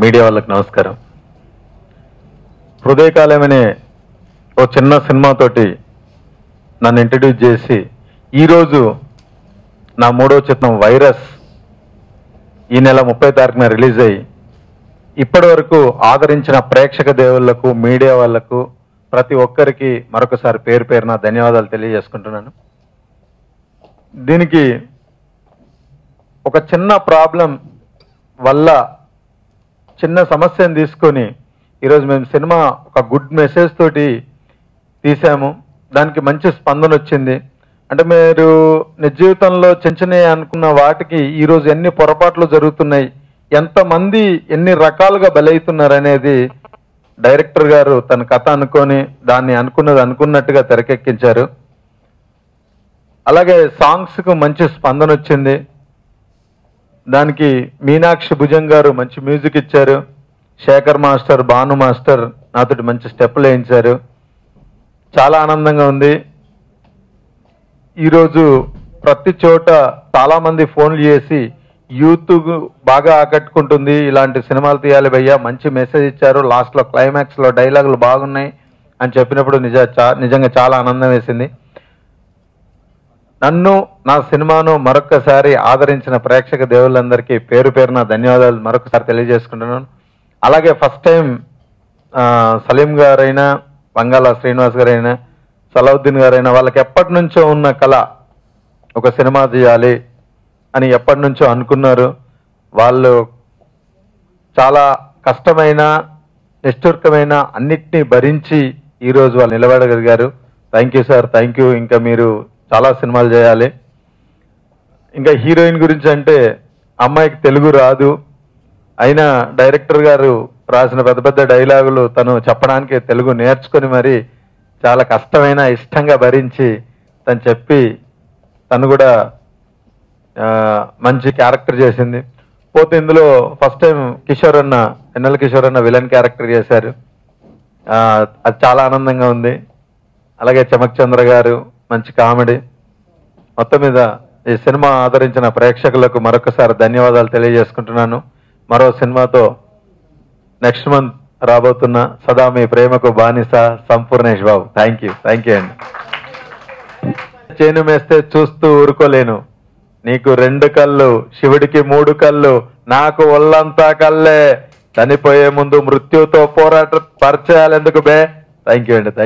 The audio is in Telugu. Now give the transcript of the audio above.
మీడియా వాళ్ళకి నమస్కారం. హృదయకాలం అనే ఓ చిన్న సినిమాతోటి నన్ను ఇంట్రడ్యూస్ చేసి ఈరోజు నా మూడో చిత్రం వైరస్ ఈ నెల ముప్పై తారీఖున రిలీజ్ అయ్యి ఇప్పటి వరకు ఆదరించిన ప్రేక్షక దేవుళ్ళకు మీడియా వాళ్ళకు ప్రతి ఒక్కరికి మరొకసారి పేరు పేరున ధన్యవాదాలు తెలియజేసుకుంటున్నాను. దీనికి ఒక చిన్న ప్రాబ్లం వల్ల చిన్న సమస్యను తీసుకొని ఈరోజు మేము సినిమా ఒక గుడ్ మెసేజ్ తోటి తీసాము. దానికి మంచి స్పందన వచ్చింది. అంటే మీరు నిజ జీవితంలో అనుకున్న వాటికి ఈరోజు ఎన్ని పొరపాట్లు జరుగుతున్నాయి ఎంతమంది ఎన్ని రకాలుగా బలవుతున్నారు అనేది డైరెక్టర్ గారు తన కథ అనుకొని దాన్ని అనుకున్నది అనుకున్నట్టుగా తెరకెక్కించారు. అలాగే సాంగ్స్కు మంచి స్పందన వచ్చింది. దానికి మీనాక్షి భుజం గారు మంచి మ్యూజిక్ ఇచ్చారు. శేఖర్ మాస్టర్ భాను మాస్టర్ నాతోటి మంచి స్టెప్పులు వేయించారు. చాలా ఆనందంగా ఉంది. ఈరోజు ప్రతి చోట చాలామంది ఫోన్లు చేసి యూత్ బాగా ఆకట్టుకుంటుంది. ఇలాంటి సినిమాలు తీయాలి భయ్యా మంచి మెసేజ్ ఇచ్చారు. లాస్ట్లో క్లైమాక్స్లో డైలాగులు బాగున్నాయి అని చెప్పినప్పుడు నిజ చా- నిజంగా చాలా ఆనందం వేసింది. నన్ను నా సినిమాను మరొకసారి ఆదరించిన ప్రేక్షక దేవుళ్ళందరికీ పేరు పేరున ధన్యవాదాలు మరొకసారి తెలియజేసుకుంటున్నాను. అలాగే ఫస్ట్ టైం సలీం గారైనా వంగాల శ్రీనివాస్ గారైనా సలావుద్దీన్ గారైనా వాళ్ళకి ఎప్పటి నుంచో ఉన్న కళ ఒక సినిమా తీయాలి అని ఎప్పటి నుంచో అనుకున్నారు. వాళ్ళు చాలా కష్టమైన నిష్ఠుర్కమైన అన్నిటినీ భరించి ఈరోజు వాళ్ళు నిలబడగలిగారు. Thank you sir thank you ఇంకా మీరు చాలా సినిమాలు చేయాలి. ఇంకా హీరోయిన్ గురించి అంటే అమ్మాయికి తెలుగు రాదు. అయినా డైరెక్టర్ గారు రాసిన పెద్ద పెద్ద డైలాగులు తను చెప్పడానికి తెలుగు నేర్చుకొని మరి చాలా కష్టమైన ఇష్టంగా భరించి తను చెప్పి తను కూడా మంచి క్యారెక్టర్ చేసింది. పోతే ఇందులో ఫస్ట్ టైం కిషోర్ అన్న ఎన్నెల కిషోర్ అన్న విలన్ క్యారెక్టర్ చేశారు. అది చాలా ఆనందంగా ఉంది. అలాగే చమక్ చంద్ర గారు మంచి కామెడీ. మొత్తం మీద ఈ సినిమా ఆదరించిన ప్రేక్షకులకు మరొకసారి ధన్యవాదాలు తెలియజేసుకుంటున్నాను. మరో సినిమాతో నెక్స్ట్ మంత్ రాబోతున్న సదా మీ ప్రేమకు బానిస Sampoornesh Babu. Thank you thank you అండి. చేను మేస్తే చూస్తూ ఊరుకోలేను. నీకు రెండు కళ్ళు శివుడికి మూడు కళ్ళు నాకు ఒళ్ళంతా కళ్ళే. చనిపోయే ముందు మృత్యుతో పోరాట పరిచయాలు ఎందుకు బే? థ్యాంక్ యూ అండి. థ్యాంక్